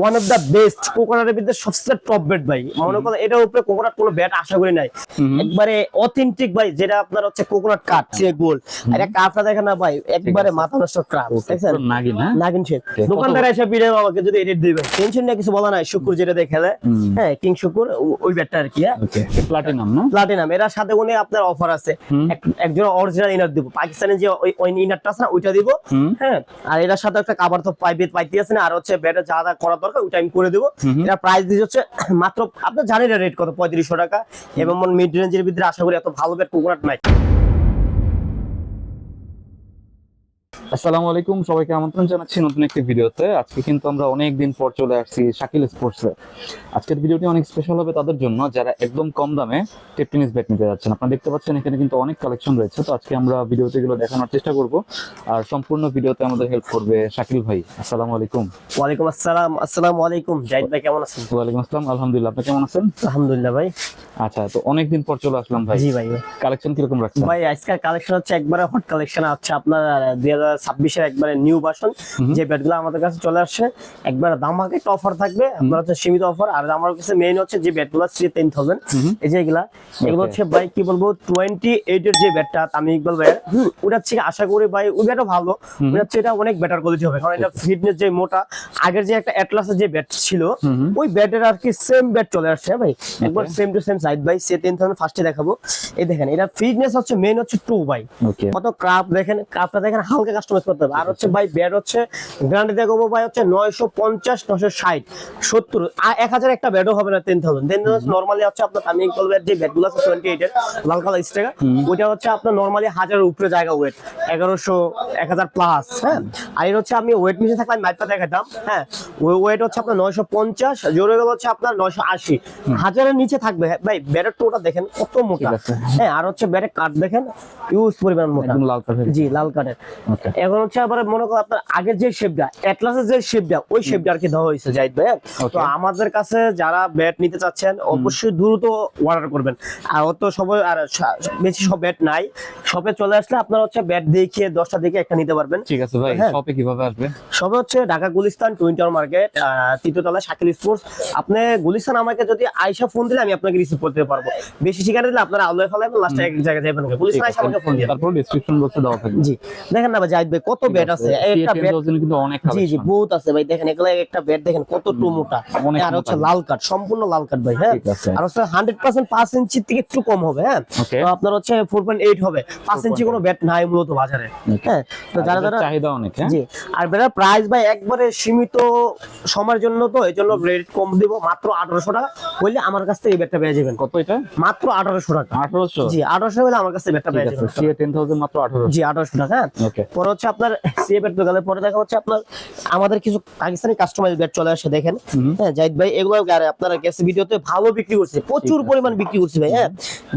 One of the best কোকোনাটের ভিতরে সবচেয়ে টপ বেড ভাই। মনে করেন এটার উপরে কোকোনাট কোনো ব্যাট আশা করি নাই। একবারে অথেন্টিক ভাই যেটা আপনার হচ্ছে কোকোনাট সে গোল এটা কাঠটা দেখেন না ভাই একবারে মাথা নষ্ট দেখছেন? নাগিন হ্যাঁ? নাগিন দোকানদার এসে পিড়ে আমাকে যদি এডিট দিবেন টেনশন নিয়ে কিছু বলা নাই শুকুর যেটা দিয়ে খেলে। হ্যাঁ কিং শুকুর ওই ব্যাটটা আর কি হ্যাঁ? প্লাটিনাম না? প্লাটিনাম এর সাথে আপনার অফার আছে। একজন অরিজিনাল ইনার দিব। পাকিস্তানের যে ওই ওই ইনারটা আছে না ওইটা দিব। হ্যাঁ আর এটার সাথে একটা কাবার তো পাইবে পাইতে আছে না আর হচ্ছে ব্যাটে যা যা করা দরকার ওইটা আমি করে দেবো। এটা প্রাইস দিচ্ছে হচ্ছে মাত্র আপনার জানেন রেট কত পঁয়ত্রিশশো টাকা। এবং মিড রেঞ্জের ভিতরে আশা করি এত ভালো ব্যাট কোকোনাট নাই। আসসালামু আলাইকুম সবাইকে আমন্ত্রণ জানাচ্ছি নতুন একটি ভিডিওতে। আজকে কিন্তু আমরা অনেক দিন পর চলে আসছি শাকিল স্পোর্টসে আজকের ভিডিওটি অনেক স্পেশাল হবে তাদের জন্য যারা একদম কম দামে টেপ টেনিস ব্যাট নিতে যাচ্ছেন। আপনারা দেখতে পাচ্ছেন এখানে কিন্তু অনেক কালেকশন রয়েছে। তো আজকে আমরা ভিডিওতে এগুলো দেখানোর চেষ্টা করব। আর সম্পূর্ণ ভিডিওতে আমাদের হেল্প করবে শাকিল ভাই। আসসালামু আলাইকুম। ওয়ালাইকুম আসসালাম। আসসালামু আলাইকুম। জাহিদ ভাই কেমন আছেন? ওয়ালাইকুম আসসালাম। আলহামদুলিল্লাহ আপনি কেমন আছেন? আলহামদুলিল্লাহ ভাই। আচ্ছা তো অনেক দিন পর চলে আসলাম ভাই। জি ভাই কালেকশন কীরকম রাখছেন? ভাই আজকের কালেকশন হচ্ছে একবারে হট কালেকশন আছে আপনার দুই হাজার ছাব্বিশের একবারে নিউ ভার্সন। যে ব্যাটগুলো আমাদের কাছে চলে আসছে একবারে দামাকে একটা অফার থাকবে। আপনার হচ্ছে সীমিত অফার আর আমার কাছে মেইন হচ্ছে যে ব্যাটগুলো থ্রি টেন থাউজেন্ড এই যে এগুলা এগুলো হচ্ছে ভাই কি বলব টোয়েন্টি এইট এর যে ব্যাটটা আমি ইকবাল ভাই ওটা হচ্ছে আশা করি ভাই ওই ব্যাটও ভালো। ওটা হচ্ছে এটা অনেক বেটার কোয়ালিটি হবে কারণ এটা ফিটনেস যে মোটা আগের যে একটা অ্যাটলাসের যে ব্যাট ছিল। ওই ব্যাটের আর কি সেম ব্যাট চলে আসছে হ্যাঁ ভাই? একবার সেম টু সেম সাইড ভাই সে টেন থাউজেন্ড ফার্স্টে দেখাবো। এই দেখেন এটা ফিটনেস হচ্ছে মেইন হচ্ছে টু ভাই। কত ক্রাফট দেখেন ক্রাফটটা দেখেন হালকা কাস্টমাইজ করতে হবে। আর হচ্ছে ভাই ব্যাট হচ্ছে গ্যারান্টি দেখাবো ভাই হচ্ছে নয়শো পঞ্চাশ নয়শো ষাট সত্তর। আর এক হাজার একটা ব্যাটও হবে না ten thousand ten thousand normally হচ্ছে আপনার আমি বলব যে ব্যাটগুলো আছে টোয়েন্টি এইটের লাল কালার স্টেকার ওইটা হচ্ছে আপনার নর্মালি হাজারের উপরে জায়গা ওয়েট এগারোশো এক হাজার প্লাস হ্যাঁ? আর এর হচ্ছে আমি ওয়েট মেশিন থাকলে আমি মাইপটা দেখাতাম হ্যাঁ? ওই ওয়েট হচ্ছে আপনার নয়শো পঞ্চাশ জোরে গেল হচ্ছে আপনার নয়শো আশি। হাজারের নিচে থাকবে হ্যাঁ, ভাই ব্যাটের টোটা দেখেন কত মোটা। হ্যাঁ আর হচ্ছে ব্যাটের কাঠ দেখেন ইউজ পরিমাণ মোটা। একদম লাল কাঠের জি লাল কাঠের ওকে এখন হচ্ছে আবার মনে করো আপনার আগের যে শেপটা অ্যাটলাসের যে শেপটা ওই শেপটা আর কি দেওয়া হয়েছে জাহিদ ভাই তো আমাদের কাছে যারা ব্যাট নিতে চাচ্ছেন অবশ্যই দ্রুত অর্ডার করবেন। আর অত সবাই আর বেশি সব ব্যাট নাই। শপে চলে আসলে আপনারা হচ্ছে ব্যাট দেখিয়ে দশটা দেখে একটা নিতে পারবেন। ঠিক আছে ভাই হ্যাঁ। শপে কীভাবে আসবে? সবে হচ্ছে Dhaka Gulistan twin town market তৃতীয়তলা Shakil sports আপনি গুলিস্তান আমাকে যদি আইসা ফোন দিলে আমি আপনাকে রিসিভ করতে পারব। বেশি ঠিকানা দিলে আপনারা আলোয় ফেলাবেন লাস্টে এক জায়গায় যাবেন গুলিস্তান আইসা আমাকে ফোন দিয়ে তারপর ডেসক্রিপশন বক্সে দেওয়া থাকবে। জি। দেখেন না ভাই ভাই কত ব্যাট আছে। একটা ব্যাট কিন্তু অনেক জি জি বহুত আছে ভাই দেখেন এগুলো একটা ব্যাট দেখেন কত মোটা আর হচ্ছে লাল সম্পূর্ণ লাল ভাই হ্যাঁ? আর হচ্ছে হান্ড্রেড পার্সেন্ট পাঁচ ইঞ্চির থেকে একটু কম হবে হ্যাঁ? তো আপনার হচ্ছে ফোর পয়েন্ট এইট হবে। পাঁচ ইঞ্চি কোনো ব্যাট নাই মূলত বাজারে হ্যাঁ? তো যারা যারা চাহিদা অনেক হ্যাঁ? জি। আর বেটার প্রাইস ভাই একবারে সীমিত সময়ের জন্য তো এই জন্য রেট কম দিব মাত্র আঠারোশো টাকা। বললে আমার কাছ থেকে এই ব্যাটটা পেয়ে যাবেন। কত এটা? মাত্র আঠারোশো টাকা। আঠারোশো? জি আঠারোশো হলে আমার কাছে ব্যাটটা পেয়ে যাবেন। সিএ টেন থাউজেন্ড মাত্র আঠারোশো। জি আঠারোশো টাকা হ্যাঁ? ওকে পরে হচ্ছে আপনার সিএ ব্যাট তো গেলে পরে দেখা হচ্ছে আপনার আমাদের কিছু পাকিস্তানি কাস্টমাইজ ব্যাট চলে আসে দেখেন। হ্যাঁ জাহিদ ভাই এগুলো আর আপনারা গেছে ভিডিওতে ভালো বিক্রি করছে প্রচুর পরিমাণ বিক্রি করছে ভাই হ্যাঁ।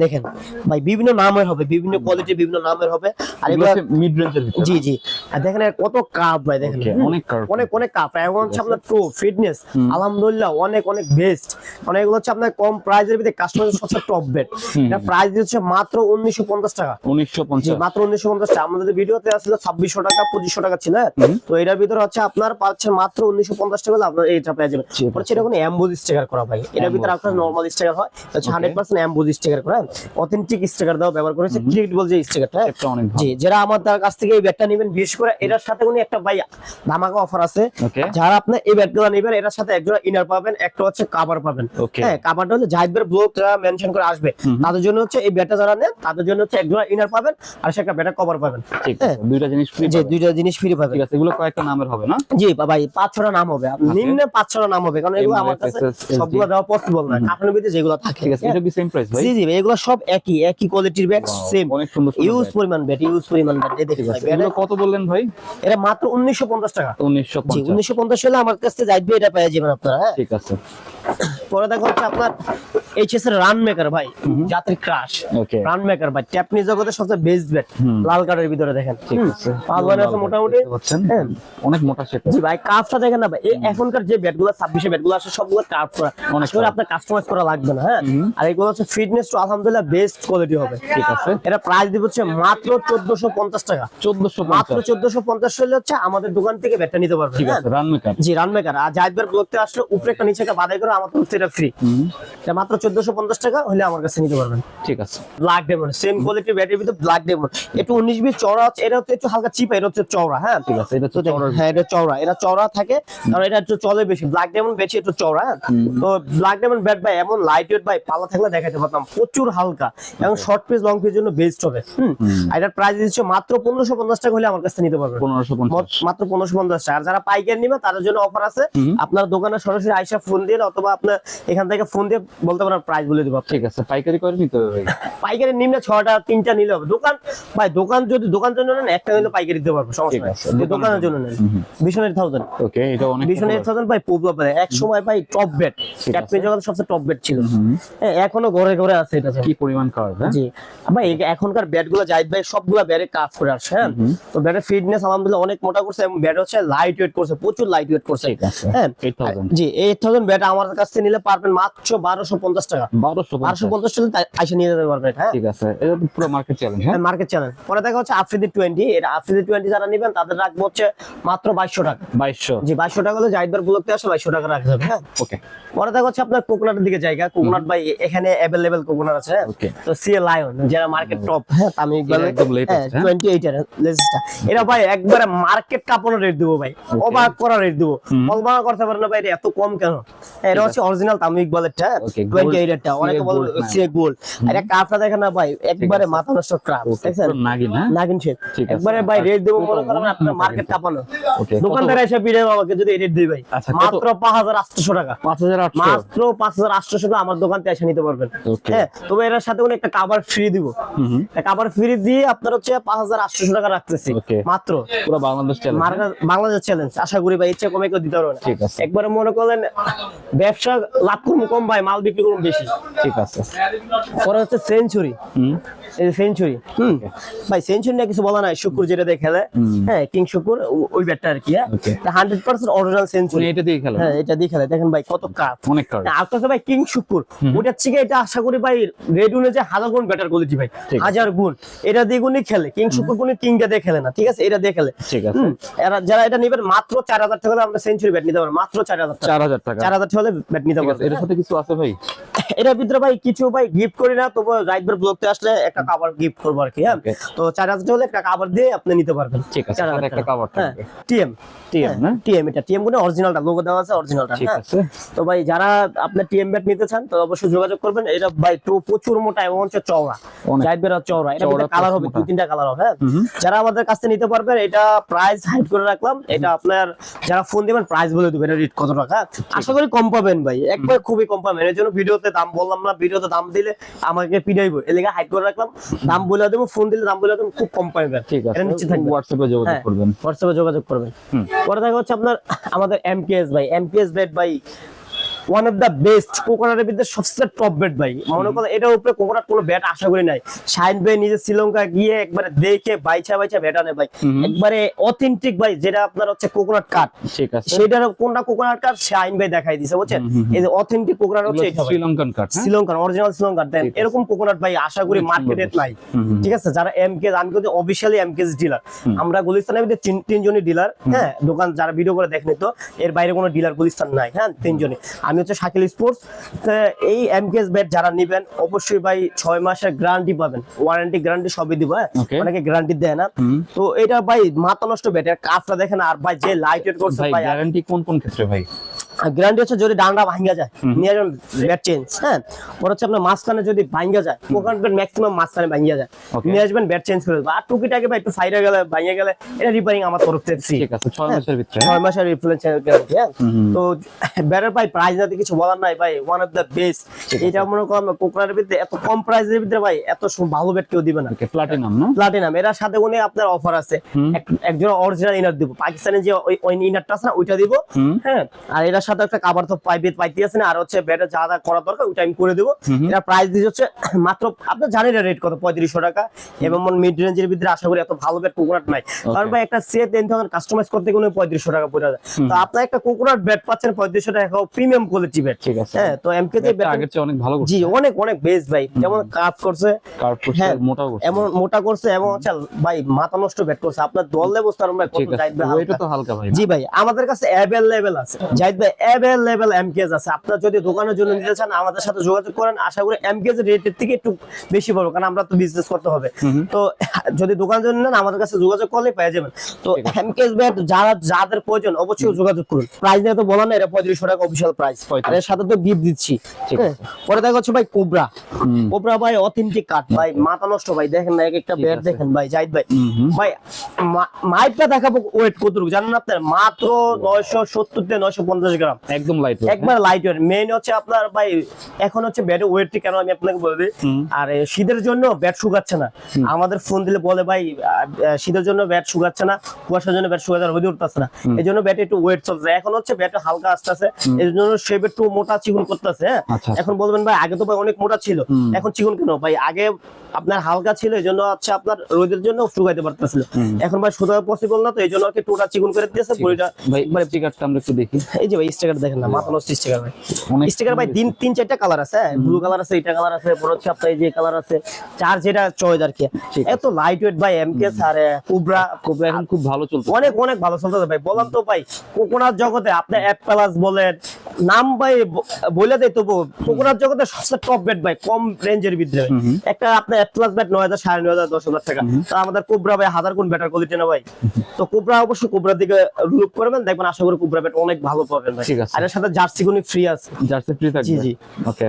দেখেন ভাই বিভিন্ন নামের হবে বিভিন্ন কোয়ালিটি বিভিন্ন নামের হবে আর এগুলো মিড রেঞ্জের জি জি। আর দেখেন কত কাপ ভাই দেখেন। অনেক। অনেক অনেক কাপ হচ্ছে আপনার প্রো ফিটনেস আলহামদুলিল্লাহ অনেক অনেক বেস্ট মানে এগুলো হচ্ছে আপনার কম প্রাইজের ভিতরে কাস্টমার সবচেয়ে টপ বেড এটা প্রাইস দিচ্ছে মাত্র উনিশশো পঞ্চাশ টাকা। উনিশশো জি, পঞ্চাশ মাত্র উনিশশো পঞ্চাশ টাকা। আমাদের ভিডিওতে আসলে ছাব্বিশশো টাকা পঁচিশশো টাকা ছিল হ্যাঁ? তো এটার ভিতরে হচ্ছে আপনার পাচ্ছেন মাত্র উনিশশো পঞ্চাশ টাকা আপনার এটা পেয়ে যাবেন। হচ্ছে এটা কোনো অ্যাম্বোজ স্টিকার করা ভাই। এটার ভিতরে আপনার নর্মাল স্টিকার হয় হচ্ছে হান্ড্রেড পার্সেন্ট অ্যাম্বোজ স্টিকার করা অথেন্টিক স্টিকার দেওয়া ব্যবহার করেছে ক্রিকেটবল যে স্টিকারটা ভালো। জি যারা আমাদের কাছ থেকে এই ব্যাটটা নেবেন বিশেষ করে এটার সাথে উনি একটা ভাই ধামাকা অফার আছে। যারা আপনি এই ব্যাটগুলো নেবেন এটার সাথে একজোড়া ইনার পাবেন একটা হচ্ছে কাভার পাবেন। হ্যাঁ কাভারটা হচ্ছে জাহিদের ব্লগ যারা মেনশন করে আসবে। তাদের জন্য হচ্ছে এই ব্যাটটা যারা নেন তাদের জন্য হচ্ছে একজোড়া ইনার পাবেন আর সে একটা ব্যাটার কভার পাবেন। ঠিক হ্যাঁ। আছে দুইটা জিনিস যে দুইটা জিনিস ফ্রি পাবেন। ঠিক আছে এগুলো কয়েকটা নামের হবে না? জি ভাই পাঁচ ছটা নাম হবে। নিম্নে পাঁচ ছটা নাম হবে কারণ এগুলো আমার কাছে সবগুলো দেওয়া পসিবল না। কার্টুনের ভিতরে যেগুলো থাকে। ঠিক আছে এটা কি সেম প্রাইস ভাই? জি জি এগুলো সব একই একই কোয়ালিটির Wow, সেম অনেক সুন্দর ইউজ পরিমাণ ব্যাট ইউজ পরিমাণ ব্যাট এই দেখুন এগুলো কত বললেন ভাই? এটা মাত্র উনিশশো পঞ্চাশ টাকা। উনিশশো জি উনিশশো পঞ্চাশ হলে আমার কাছে যাইবে এটা পেয়ে যাবেন আপনারা হ্যাঁ? ঠিক আছে। পরে দেখা হচ্ছে আপনার এইচএস এর রান মেকার ভাই যাত্রী ক্রাশ রান মেকার ভাই ট্যাপনি জগতের সবচেয়ে বেস্ট ব্যাট লাল কার্ডের ভিতরে দেখেন। ঠিক আছে। আছে মোটামুটি। হ্যাঁ। অনেক মোটা শেপ জি ভাই কাফটা দেখেন না ভাই এখনকার যে ব্যাটগুলো ছাব্বিশে ব্যাটগুলো আসে সবগুলো কাফ করা অনেক আসলে আপনার কাস্টমাইজ করা লাগবে না হ্যাঁ? আর এগুলো হচ্ছে ফিটনেস তো আলহামদুলিল্লাহ বেস্ট কোয়ালিটি হবে। ঠিক আছে। এটা প্রাইস দিব হচ্ছে মাত্র চোদ্দশো পঞ্চাশ টাকা। চোদ্দশো মাত্র চোদ্দশো পঞ্চাশ হলে হচ্ছে আমাদের দোকান থেকে ব্যাটটা নিতে পারবে ঠিক হ্যাঁ? আছে রান মেকার জি রান মেকার আর জাহিদবার ব্লকতে আসলে উপরে একটা নিচে একটা বাধাই করে আমার তরফ থেকে ফ্রি এটা মাত্র চোদ্দশো পঞ্চাশ টাকা হলে আমার কাছে নিতে পারবেন। ঠিক আছে। ব্ল্যাক ডেমন সেম কোয়ালিটির ব্যাটারির ভিতরে ব্ল্যাক ডেমন একটু উনিশ বিশ চড়া আছে এটা হচ্ছে একটু হালকা চিপা এটা হচ্ছে চওড়া হ্যাঁ? ঠিক আছে এটা চওড়ার হ্যাঁ এটা চওড়া এটা চওড়া থাকে কারণ এটা একটু চলে বেশি ব্ল্যাক ডেমন বেশি একটু চওড়া হ্যাঁ? তো ব্ল্যাক ডেমন ব্যাট ভাই এমন লাইট ওয়েট ভাই পালা থাকলে দেখাতে পারতাম প্রচুর হালকা এবং শর্ট পিস লং পিস জন্য বেস্ট হবে হুম? এটার প্রাইস দিচ্ছে মাত্র পনেরোশো পঞ্চাশ টাকা হলে আমার কাছে নিতে পারবেন পনেরোশো মাত্র পনেরোশো পঞ্চাশ টাকা। আর যারা পাইকারি নিবে তাদের জন্য অফার আছে। আপনার দোকানে সরাসরি আইসা ফোন দিয়ে অথবা আপনার এখান থেকে ফোন দিয়ে বলতে পারেন প্রাইস বলে দিব ঠিক আছে পাইকারি করে নিতে হবে পাইকারি নিম্নে ছটা তিনটা নিলে হবে। দোকান ভাই দোকান যদি দোকান জন্য নেন একটা নিলে পাইকারি। দিতে পারব সমস্যা নেই। দোকানের জন্য। নেন। বিশন এইট থাউজেন্ড ওকে এটা অনেক বিশন এইট থাউজেন্ড ভাই পপুলার পারে এক সময় ভাই টপ বেড ঠিক ক্যাটপিন জগৎ সবচেয়ে টপ বেড ছিল। হ্যাঁ, এখনও ঘরে ঘরে আছে এটা কি পরিমাণ কার্ভ হ্যাঁ? জি। ভাই এখনকার ব্যাটগুলো জাহিদ ভাই সবগুলা ব্যাটে কাজ করে আসছে হ্যাঁ? তো ব্যাটের ফিটনেস আলহামদুলিল্লাহ অনেক মোটা করছে এবং ব্যাট হচ্ছে লাইট ওয়েট করছে প্রচুর লাইট ওয়েট করছে হ্যাঁ? জি এইট থাউজেন্ড ব্যাট আমার কাছ থেকে নিলে পারবেন মাত্র বারোশো পঞ্চাশ টাকা। বারোশো বারোশো পঞ্চাশ টাকা তাই আইসা নিয়ে যেতে পারবেন হ্যাঁ? ঠিক আছে। এটা পুরো মার্কেট চ্যালেঞ্জ হ্যাঁ? মার্কেট চ্যানেল পরে দেখা হচ্ছে আফ্রিদি টোয়েন্টি এটা আফ্রিদি টোয়েন্টি যারা নিবেন তাদের রাখব হচ্ছে মাত্র বাইশশো টাকা। বাইশশো। জি বাইশশো টাকা হলে জাহিদবার ব্লকতে আসে বাইশশো টাকা রাখা যাবে হ্যাঁ? ওকে পরে দেখা হচ্ছে আপনার কোকোনাটের দিকে জায়গা। কোকোনাট ভাই এখানে অ্যাভেলেবেল কোকোনাট আছে তো সিএ লায়ন যারা মার্কেট টপ হ্যাঁ আমি একদম latest? এর লেটেস্টটা এটা ভাই একবারে মার্কেট কাপড়ের রেট দেবো ভাই। অবাক করা রেট দেবো। কল্পনা করতে পারেন না ভাই এত কম কেন? হ্যাঁ, এটা হচ্ছে অরিজিনাল তামিক এরটা অনেকে বলে gold। সিএ গোল্ড আর এটা কাপটা দেখেন না ভাই একবারে মাথা নষ্ট ক্রাপ দেখছেন? নাগিন হ্যাঁ? নাগিন শেপ একবারে ভাই রেট দেবো মনে করেন আপনার মার্কেট। দোকানদার এসে পিড়ে আমাকে যদি রেট দিই ভাই। আচ্ছা, মাত্র পাঁচ হাজার আটশো টাকা। পাঁচ হাজার আটশো। মাত্র পাঁচ হাজার আটশো টাকা আমার দোকান থেকে এসে নিতে পারবেন। হ্যাঁ তবে এর সাথে একটা কাবার ফ্রি দিব। কাবার ফ্রি দিয়ে আপনার হচ্ছে পাঁচ হাজার আটশো টাকা রাখতেছি। মাত্র। পুরো বাংলাদেশ চ্যালেঞ্জ বাংলাদেশ চ্যালেঞ্জ আশা করি ভাই ইচ্ছে কমে কেউ দিতে পারবে না। ঠিক আছে। একবারে মনে করলেন ব্যবসা লাভ করব কম ভাই মাল বিক্রি করব বেশি। ঠিক আছে। পরে হচ্ছে সেঞ্চুরি সেঞ্চুরি হুম। ভাই সেঞ্চুরি নিয়ে কিছু বলা নাই। শুকুর যেটা দিয়ে খেলে। হ্যাঁ কিং শুকুর ওই ব্যাটটা আর কি হ্যাঁ। হান্ড্রেড পার্সেন্ট অরিজিনাল সেঞ্চুরি এটা দিয়ে খেলেন। হ্যাঁ এটা দিয়ে খেলে দেখেন ভাই কত কাপ অনেক কার্ভ আপনার ভাই কিং শুকুর ওটার থেকে এটা আশা করি ভাই রেড যে হাজার গুণ বেটার কোয়ালিটি ভাই। হাজার গুণ। এটা দিয়ে গুণই খেলে। কিং শুকুর গুণই কিংটা দিয়ে খেলে না ঠিক আছে? এটা দিয়ে খেলে। ঠিক আছে। এরা যারা এটা নিবেন মাত্র চার হাজার টাকা আমরা সেঞ্চুরি ব্যাট নিতে পারব। মাত্র চার হাজার টাকা। চার হাজার টাকা। চার হাজার টাকা হলে ব্যাট নিতে পারব। এটার সাথে কিছু আছে ভাই? এটার ভিতরে ভাই কিছু ভাই গিফট করি না তবু রাইটবার ব্লকতে আসলে একটা কাভার গিফট করব আর কি হ্যাঁ তো চার হাজার হলে একটা কাভার দিয়ে আপনি নিতে পারবেন। ঠিক আছে একটা। কাভার টিএম টিএম না? টিএম এটা টিএমগুলো অরিজিনালটা লোগো দেওয়া আছে অরিজিনালটা ঠিক হ্যাঁ? আছে। তো ভাই যারা আপনার টিএম ব্যাট নিতে চান তো অবশ্যই যোগাযোগ করবেন। এটা ভাই তো প্রচুর মোটা এবং হচ্ছে চওড়া। অনেক। বের চওড়া। এটা কালার হবে। দুই তিনটা কালার হবে হ্যাঁ। যারা আমাদের কাছ থেকে নিতে পারবেন এটা প্রাইস হাইড করে রাখলাম। এটা আপনার যারা ফোন দিবেন প্রাইস বলে দিবেন রেট কত টাকা? আশা করি কম পাবেন ভাই। একবার খুবই কম পাবেন। এর জন্য ভিডিওতে দাম বললাম না ভিডিওতে দাম দিলে আমাকে পিডাইবো। এর লেগে হাইড করে রাখলাম। দাম বলে দেবো ফোন দিলে দাম বলে দেবো খুব কম পাই ঠিক আছে এটা নিশ্চিত থাকবে। হোয়াটসঅ্যাপে যোগাযোগ। করবেন। হোয়াটসঅ্যাপে যোগাযোগ করবেন। পরে দেখা হচ্ছে আপনার আমাদের এমকেএস ভাই এমকেএস বেড ভাই। ওয়ান অফ দ্য বেস্ট কোকোনাটের ভিতরে সবচেয়ে টপ ব্যাট ভাই। মনে করেন এটার উপরে কোকোনাট কোনো ব্যাট আশা করি নাই। শাহিন ভাই নিজে শ্রীলঙ্কা গিয়ে একবারে দেখে বাইছা বাইছা ব্যাট আনে ভাই। একবারে অথেন্টিক ভাই যেটা আপনার হচ্ছে কোকোনাট কাট ঠিক আছে। সেটার কোনটা কোকোনাট কাট শাহিন ভাই দেখাই দিছে বুঝছেন। এই যে অথেন্টিক কোকোনাট হচ্ছে এটা। শ্রীলঙ্কান কার্ড হ্যাঁ? অরিজিনাল শ্রীলঙ্কার দেন এরকম কোকোনাট ভাই আশা করি মার্কেটে নাই। ঠিক আছে? যারা এমকে আমি কিন্তু অফিসিয়ালি এমকেস ডিলার আমরা গুলিস্তানের ভিতরে তিন তিনজনই ডিলার হ্যাঁ? দোকান যারা ভিডিও করে দেখেন তো এর বাইরে কোনো ডিলার গুলিস্তান নাই হ্যাঁ? তিনজনই। আমি হচ্ছে শাকিল স্পোর্টস। এই এমকেএস ব্যাট যারা নেবেন অবশ্যই ভাই ছয় মাসের গ্যারান্টি পাবেন। ওয়ারেন্টি গ্যারান্টি সবই দিব হ্যাঁ? অনেকে গ্যারান্টি দেয় না। তো এটা ভাই মাথা নষ্ট ব্যাট এর কাজটা দেখেন আর ভাই যে লাইট করছে ভাই গ্যারান্টি কোন কোন ক্ষেত্রে ভাই? গ্যারান্টি হচ্ছে যদি ডান্ডা ভাঙ্গা যায় নিয়ে যাবেন ব্যাট চেঞ্জ হ্যাঁ? পরে হচ্ছে আপনার মাঝখানে যদি ভাঙ্গা যায় কোকান ব্যাট ম্যাক্সিমাম মাঝখানে ভাঙ্গা যায়. নিয়ে আসবেন ব্যাট চেঞ্জ করে দেবো। আর টুকিটাকে ভাই একটু ফাইরে গেলে ভাঙ্গা গেলে এটা রিপেয়ারিং আমার তরফ থেকে ফ্রি ঠিক আছে ছয় মাসের ভিতরে। ছয় মাসের রিপ্লেস গ্যারান্টি হ্যাঁ? তো ব্যাটার ভাই প্রাইস নাতে কিছু বলার নাই ভাই ওয়ান অফ দ্য বেস্ট এটা মনে করেন কোকরার ভিতরে এত কম প্রাইসের ভিতরে ভাই এত ভালো ব্যাট কেউ দিবে না। প্লাটিনাম না? প্লাটিনাম এর সাথে কোনো আপনার অফার আছে। একজন অরিজিনাল ইনার দিব। পাকিস্তানের যে ওই ওই ইনারটা আছে না ওইটা দিব। হ্যাঁ? আর এটার সাথে সাথে একটা কাবার তো পাইবে পাইতে আছে না আর হচ্ছে ব্যাটে যা যা করা দরকার ওইটা আমি করে দেবো। এটা প্রাইস দিচ্ছে হচ্ছে মাত্র আপনার জানেন রেট কত পঁয়ত্রিশশো টাকা। এবং মিড রেঞ্জের ভিতরে আশা করি এত ভালো ব্যাট কোকোনাট নাই। কারণ ভাই একটা সে টেন থাউজেন্ড কাস্টমাইজ করতে গেলে পঁয়ত্রিশশো টাকা পড়ে যায়। তো আপনার একটা কোকোনাট ব্যাট পাচ্ছেন পঁয়ত্রিশশো টাকা প্রিমিয়াম কোয়ালিটি ব্যাট ঠিক আছে। হ্যাঁ তো এমকে ব্যাট আগের চেয়ে অনেক ভালো জি অনেক অনেক বেস্ট ভাই। যেমন কাজ করছে। কার্ভ করছে হ্যাঁ, মোটাও করছে। এমন মোটা করছে এবং হচ্ছে ভাই মাথা নষ্ট ব্যাট করছে। আপনার দল তার আমরা কত জাহিদ ভাই। তো হালকা ভাই। জি ভাই আমাদের কাছে অ্যাভেলেবেল আছে। জাহিদ ভাই অ্যাভেলেবেল এমকেজ আছে। আপনার যদি দোকানের জন্য নিতে চান আমাদের সাথে যোগাযোগ করেন। আশা করি এমকেজ রেটের থেকে একটু বেশি পড়বে কারণ আমরা তো বিজনেস করতে হবে। তো যদি দোকানের জন্য নেন আমাদের কাছে যোগাযোগ করলে পেয়ে যাবেন। তো। এমকেজ ব্যাট যারা যাদের প্রয়োজন অবশ্যই যোগাযোগ করুন। প্রাইস নিয়ে তো বলা না এটা পঁয়ত্রিশশো টাকা অফিসিয়াল প্রাইস এর সাথে তো গিফট দিচ্ছি। ঠিক হ্যাঁ। পরে দেখা হচ্ছে ভাই কোবরা। কোবরা ভাই অথেন্টিক কাঠ ভাই মাথা নষ্ট ভাই। দেখেন না এক একটা ব্যাট দেখেন ভাই জাহিদ ভাই। ভাই মা- মাইপটা দেখাবো ওয়েট কতটুকু? জানেন আপনার? মাত্র নয়শো সত্তর থেকে নয়শো পঞ্চাশ গ্রাম। একদম লাইট একবার লাইট ওয়েট মেইন হচ্ছে আপনার ভাই এখন হচ্ছে ব্যাটের ওয়েটটি কেন আমি আপনাকে বলে দিই? আর শীতের জন্য ব্যাট শুকাচ্ছে না। আমাদের ফোন দিলে বলে ভাই শীতের জন্য ব্যাট শুকাচ্ছে না কুয়াশার জন্য ব্যাট শুকাচ্ছে না রোদে উঠতেছে না। এই জন্য ব্যাটে একটু ওয়েট চলছে। এখন হচ্ছে ব্যাট হালকা আসতেছে। এই জন্য শেপ একটু মোটা চিকুন করতেছে হ্যাঁ? আচ্ছা, আচ্ছা। এখন বলবেন ভাই আগে তো ভাই অনেক মোটা ছিল এখন চিকুন কেন? ভাই আগে আপনার হালকা ছিল এই জন্য হচ্ছে আপনার রোদের জন্য শুকাইতে পারতেছিল। এখন ভাই শুধু পসিবল না তো এই জন্য আর কি টোটা চিকুন করে দিয়েছে বড়িটা ভাই স্টিকারটা আমরা একটু দেখি। এই যে ভাই স্টিকার দেখেন না মাথা নষ্ট স্টিকার ভাই। স্টিকার ভাই তিন তিন চারটা কালার আছে ব্লু কালার আছে এটা কালার আছে পরে হচ্ছে আপনার যে কালার আছে চার যেটা চয়েস আর কি। এত লাইট ওয়েট ভাই আর কুবরা খুব এখন খুব ভালো চলছে অনেক অনেক ভালো চলতেছে ভাই। বললাম তো ভাই কোকোনাট জগতে আপনি অ্যাপ প্লাস বলেন নাম ভাই বলে দেয় তবু কোকোনাট জগতে সবচেয়ে টপ ব্যাট ভাই কম রেঞ্জের ভিতরে। একটা আপনার অ্যাপ প্লাস ব্যাট নয় হাজার সাড়ে নয় হাজার দশ হাজার টাকা। তো আমাদের কোবরা ভাই হাজার গুণ ব্যাটার কোয়ালিটি না ভাই। তো কোবরা অবশ্যই কোবরার দিকে লুক করবেন দেখবেন আশা করি কোবরা ব্যাট অনেক ভালো পাবেন ভাই। ঠিক আছে। আর এর সাথে জার্সি গুনি ফ্রি আছে। জার্সি ফ্রি থাকবে? জি, জি। ওকে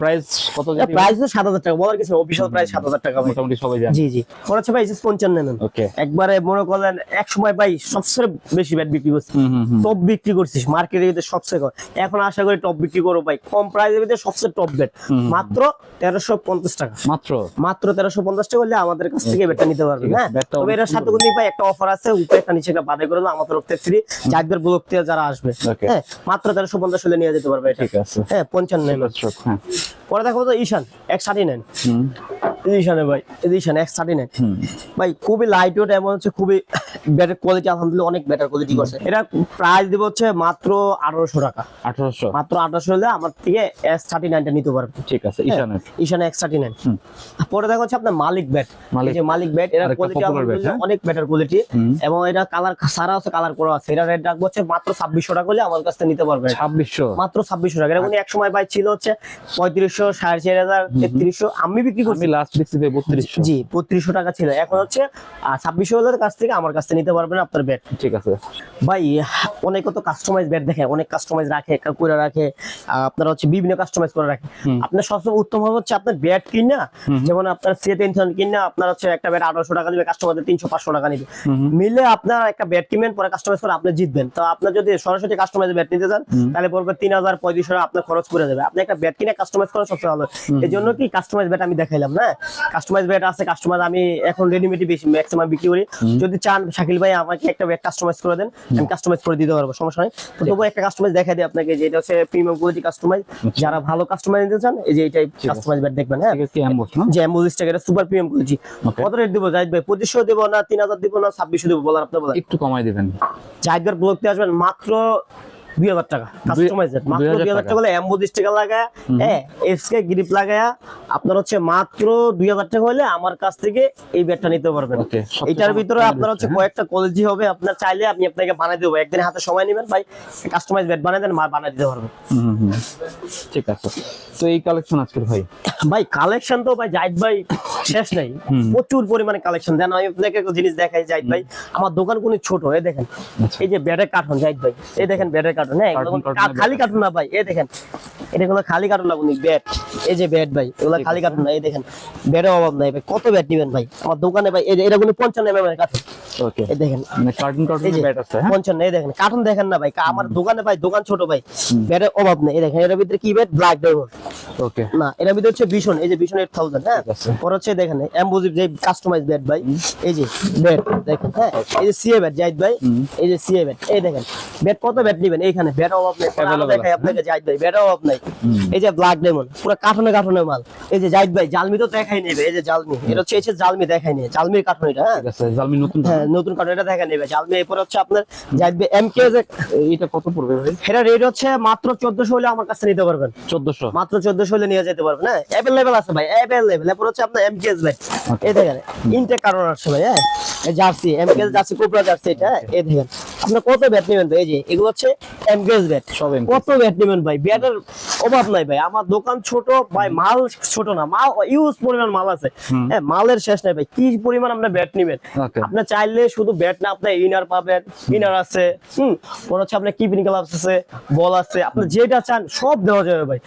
প্রাইস কত জানি? প্রাইস তো সাত হাজার টাকা। বলার কিছু অফিসিয়াল প্রাইস সাত হাজার টাকা মোটামুটি সবাই জানে। জি জি। মনে হচ্ছে ভাই পঞ্চান্ন নেন। ওকে একবারে মনে করলেন এক সময় ভাই সবচেয়ে বেশি ব্যাট বিক্রি করছি। হুম হুম হুম। টপ বিক্রি করছিস মার্কেটের ভিতরে সবচেয়ে কম। এখন আশা করি টপ বিক্রি করব ভাই। কম প্রাইসের ভিতরে সবচেয়ে টপ ব্যাট মাত্র তেরোশো পঞ্চাশ টাকা। মাত্র? মাত্র তেরোশো পঞ্চাশ টাকা হলে আমাদের কাছ থেকে ব্যাটটা নিতে আছে, হ্যাঁ? তবে অনেক সাথে কিন্তু ভাই একটা অফার আছে উপরে একটা নিচে একটা বাদে করে আমার তরফ ফ্রি যাদের ব্লক থেকে যারা আসবে Okay. হ্যাঁ মাত্র তেরোশো পঞ্চাশ হলে নিয়ে যেতে পারবে এটা। ঠিক আছে। হ্যাঁ পঞ্চান্ন। হ্যাঁ। পরে দেখো তো ঈশান এক থার্টি ঈশানে ভাই ঈশান এক থার্টি নাইন ভাই খুবই লাইট ওয়েট এবং হচ্ছে খুবই কোয়ালিটি আলহামদুলিল্লাহ অনেক বেটার কোয়ালিটি করছে। এটা প্রাইস দিব হচ্ছে মাত্র আঠারোশো টাকা। আঠারোশো। মাত্র আঠারোশো হলে আমার থেকে এস থার্টি নাইনটা নিতে পারবে ঠিক আছে ঈশানের ঈশানে এক্স থার্টি নাইন পরে দেখা হচ্ছে আপনার মালিক ব্যাট মালিক- যে মালিক ব্যাট আরেকটা কোয়ালিটি bat, হ্যাঁ? অনেক বেটার কোয়ালিটি এবং এটা কালার সারা আছে কালার করা আছে। এটা রেট রাখব হচ্ছে মাত্র ছাব্বিশশো টাকা হলে আমার কাছ থেকে নিতে পারবে ছাব্বিশশো। মাত্র ছাব্বিশশো টাকা। এটা এক সময় ভাই ছিল হচ্ছে পঁয়ত্রিশশো সাড়ে চার হাজার তেত্রিশশো। আমি বিক্রি করছি। লাস্ট দেখছি বত্রিশশো। জি বত্রিশশো টাকা ছিল। এখন হচ্ছে ছাব্বিশশো হাজারের কাছ থেকে আমার কাছ থেকে নিতে পারবেন আপনার ব্যাট ঠিক আছে। ভাই অনেক তো কাস্টমাইজ ব্যাট দেখে অনেক কাস্টমাইজ রাখে করে রাখে আহ, আপনার হচ্ছে বিভিন্ন কাস্টমাইজ করে রাখে। আপনার সবচেয়ে উত্তম হবে হচ্ছে আপনার ব্যাট কিনা যেমন আপনার সে টেনশন কিনা আপনার হচ্ছে একটা ব্যাট আঠারোশো টাকা দিবে কাস্টমারদের তিনশো পাঁচশো টাকা নিবে। মিলে আপনার একটা ব্যাট কিনবেন পরে কাস্টমাইজ করে আপনি জিতবেন। তো আপনার যদি সরাসরি কাস্টমাইজ ব্যাট নিতে চান তাহলে পড়বে তিন হাজার পঁয়ত্রিশশো টাকা আপনার খরচ করে দেবে। আপনি একটা ব্যাট কিনে কাস্টমাইজ করা সবচেয়ে ভালো। এই জন্য কি কাস্টমাইজ ব্যাট আমি দেখাইলাম না? কাস্টমাইজ ব্যাট আছে কাস্টমাইজ আমি এখন রেডিমেডই বেশি ম্যাক্সিমাম বিক্রি করি। যদি চান শাকিল ভাই আমাকে একটা ব্যাট কাস্টমাইজ করে দেন আমি কাস্টমাইজ করে দিতে পারব সমস্যা নেই। তো তবু একটা কাস্টমাইজ দেখাই দিই আপনাকে যে এটা হচ্ছে প্রিমিয়াম কোয়ালিটি কাস্টমাইজ যারা ভালো কাস্টমাইজ নিতে চান এই যে এইটাই কাস্টমাইজ ব্যাট দেখবেন হ্যাঁ? যে অ্যাম্বুলেন্স টাকা সুপার প্রিমিয়াম কোয়ালিটি. কত রেট দেবো জাহিদ ভাই? পঁচিশশো দেবো না তিন হাজার দেবো না ছাব্বিশশো দেবো বলার আপনার বলার। একটু কমাই দিবেন। জাহিদ ভাই ব্লকতে আসবেন মাত্র দুই হাজার টাকা মাত্র 2000 দুই হাজার টাকা। হলে টাকা লাগায় হ্যাঁ এফসকে গ্রিপ লাগায়া আপনার হচ্ছে মাত্র দুই হাজার টাকা হলে আমার কাছ থেকে এই ব্যাটটা নিতে পারবেন। এটার ভিতরে আপনার হচ্ছে কয়েকটা কোয়ালিটি হবে আপনার চাইলে আমি আপনাকে দেবো। একদিন হাতে সময় নেবেন ভাই কাস্টমাইজ ব্যাট দেন মা দিতে পারবেন। ঠিক আছে। তো এই কালেকশন আজকের ভাই? ভাই কালেকশন তো ভাই জাহিদ ভাই শেষ নাই। প্রচুর পরিমাণে কালেকশন দেন আমি আপনাকে একটা জিনিস দেখাই জাহিদ ভাই। আমার দোকান কোন ছোট এই দেখেন। আচ্ছা। এই যে ব্যাটের কার্টন জাহিদ ভাই। এই দেখেন ব্যাটের কার্টন হ্যাঁ? এগুলো Carton, কোনো carton কা- খালি কার্টন না ভাই এই দেখেন। এটা কোনো খালি কার্টন না ব্যাট এই যে ব্যাট ভাই এগুলো খালি কার্টন না এই দেখেন। ব্যাটের অভাব নাই ভাই কত ব্যাট নিবেন ভাই? আমার দোকানে ভাই এটা কোনো পঞ্চান্ন এম এর ওকে এই দেখেন। মানে কার্টুন কার্টুন ব্যাট আছে হ্যাঁ? পঞ্চান্ন এই দেখেন। কার্টন দেখেন না ভাই আমার দোকানে ভাই দোকান ছোট ভাই ব্যাটের অভাব নেই এই দেখেন। এর ভিতরে কি ব্যাট ব্ল্যাক ডায়মন্ড ওকে না এটার ভিতরে হচ্ছে ভীষণ এই যে হ্যাঁ? পর হচ্ছে দেখেন এমবোজিভ যে কাস্টমাইজ ব্যাট ভাই এই যে ব্যাট দেখেন হ্যাঁ? এই যে সিএ ব্যাট জাহিদ ভাই এই যে সিএ ব্যাট এই দেখেন। ব্যাট কত ব্যাট নেবেন? এইখানে ব্যাট অভাব নেই পরে দেখাই আপনাকে জাহিদ ভাই ব্যাট অভাব নাই। এই যে ব্ল্যাক ডেমন পুরো কাঠনে কাঠনে মাল। এই যে জাহিদ ভাই জালমি তো দেখাই নেবে এই যে জালমি এটা হচ্ছে যে জালমি দেখাই নেবে জালমির কাঠন এটা হ্যাঁ? জালমি নতুন হ্যাঁ নতুন কাঠন এটা দেখা নেবে। জালমি এরপর হচ্ছে আপনার জাহিদ ভাই এমকে যে এটা কত পড়বে ভাই? এটা রেট হচ্ছে মাত্র চোদ্দশো হলে আমার কাছে নিতে পারবেন। চোদ্দশো? মাত্র চোদ্দশো হলে নিয়ে যেতে পারবেন হ্যাঁ? অ্যাভেলেবেল আছে ভাই অ্যাভেলেবেল এরপর হচ্ছে আপনার এমকেএস ভাই। এই দেখেন ইনটেক কারণ আসছে ভাই হ্যাঁ? Jersey MKS jersey cobra jersey এটা হ্যাঁ? এই দেখেন আপনার কত ব্যাট নেবেন ভাই? এই যে এগুলো হচ্ছে এমকেএস ব্যাট সব কত ব্যাট নেবেন ভাই? ব্যাটের অভাব নাই ভাই। আমার দোকান ছোট ভাই মাল ছোট না। মাল ইউজ পরিমাণ মাল আছে। হ্যাঁ মালের শেষ নাই ভাই। কি পরিমাণ আপনার ব্যাট নেবেন? আপনি চাইলে শুধু ব্যাট না আপনার ইনার পাবেন। ইনার আছে হুম। মনে হচ্ছে আপনার কিপিং গ্লাভস আছে বল আছে। আপনি যেটা চান সব দেওয়া যাবে ভাই।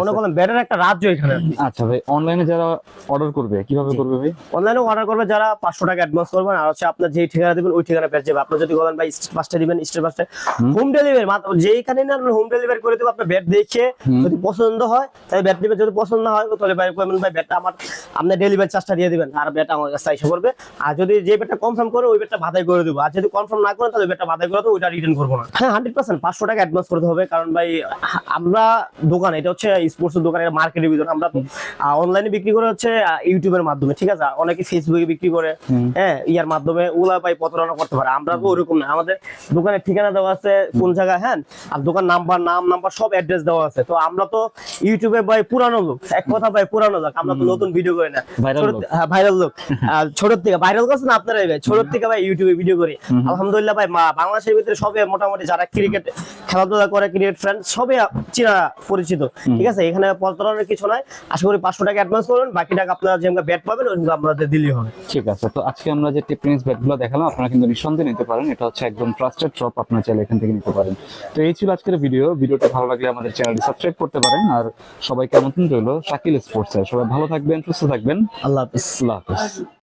মনে করেন ব্যাটের একটা রাজ্য এখানে। আচ্ছা ভাই অনলাইনে যারা অর্ডার করবে কীভাবে করবে ভাই? অনলাইনে অর্ডার করবে যারা পাঁচশো টাকা অ্যাডভান্স করবেন আর হচ্ছে আপনার যেই ঠিকানা দিবেন ওই ঠিকানা পেয়ে যাবে। আপনি যদি বলেন ভাই স্টেট পাঁচটা দিবেন স্টেট পাঁচটা হোম। ডেলিভারি যেইখানে না হোম ডেলিভারি করে দেবো আপনার ব্যাট দেখে যদি পছন্দ হয় তাহলে ব্যাট দিবেন যদি পছন্দ না হয় তাহলে ভাই কইবেন ভাই ব্যাটটা আমার আপনি ডেলিভারি চার্জটা দিয়ে দিবেন। আর ব্যাট আমার কাছে এসে করবে। আর যদি যে ব্যাটটা কনফার্ম করে ওই ব্যাটটা বাধাই করে দেবো। আর যদি কনফার্ম না করেন তাহলে ব্যাটটা বাধাই করে দেবো ওইটা রিটার্ন করব না। হ্যাঁ হান্ড্রেড পার্সেন্ট পাঁচশো টাকা অ্যাডভান্স করতে হবে। কারণ ভাই আমরা দোকান এটা হচ্ছে স্পোর্টস দোকান এটা মার্কেটের ভিতরে। আমরা অনলাইনে বিক্রি করে হচ্ছে ইউটিউবের মাধ্যমে ঠিক আছে? অনেকে ফেসবুকে বিক্রি করে। হ্যাঁ ইয়ার মাধ্যমে ওলা পাই প্রতারণা করতে পারে। আমরা তো ওরকম না। আমাদের দোকানের ঠিকানা দেওয়া আছে কোন জায়গায় হ্যাঁ? আর দোকান নাম্বার নাম নাম্বার সব অ্যাড্রেস দেওয়া আছে। তো আমরা তো ইউটিউবে ভাই পুরানো লোক। এক কথা ভাই পুরানো লোক। আমরা তো নতুন ভিডিও করি না। ছোট- লোক। হ্যাঁ ভাইরাল লোক। ছোট থেকে ভাইরাল করছেন আপনারাই ভাই ছোট থেকে ভাই ইউটিউবে ভিডিও করি। আলহামদুলিল্লাহ ভাই মা- বাংলাদেশের ভিতরে সবে মোটামুটি যারা ক্রিকেট খেলাধুলা করে ক্রিকেট ফ্রেন্ড সবে চিনা পরিচিত। ঠিক আছে? এখানে প্রতারণার কিছু নাই। আশা করি পাঁচশো টাকা অ্যাডভান্স করবেন বাকি টাকা আপনারা যে ব্যাট পাবেন ওই আপনাদের দিলেই হবে। ঠিক আছে। তো আজকে আমরা যে টেকনিক্স ব্যাটগুলো দেখালাম আপনারা কিন্তু নিঃসন্দেহে নিতে পারেন। এটা হচ্ছে একদম ট্রাস্টেড শপ আপনারা চাইলে এখান থেকে নিতে পারেন। তো এই ছিল আজকের ভিডিও ভিডিওটা ভালো লাগলে আমাদের চ্যানেলটি সাবস্ক্রাইব করতে পারেন। আর সবাইকে আমন্ত্রণ রইল শাকিল স্পোর্টস। সবাই ভালো থাকবেন সুস্থ থাকবেন। আল্লাহ হাফিজ। আল্লাহ হাফিজ।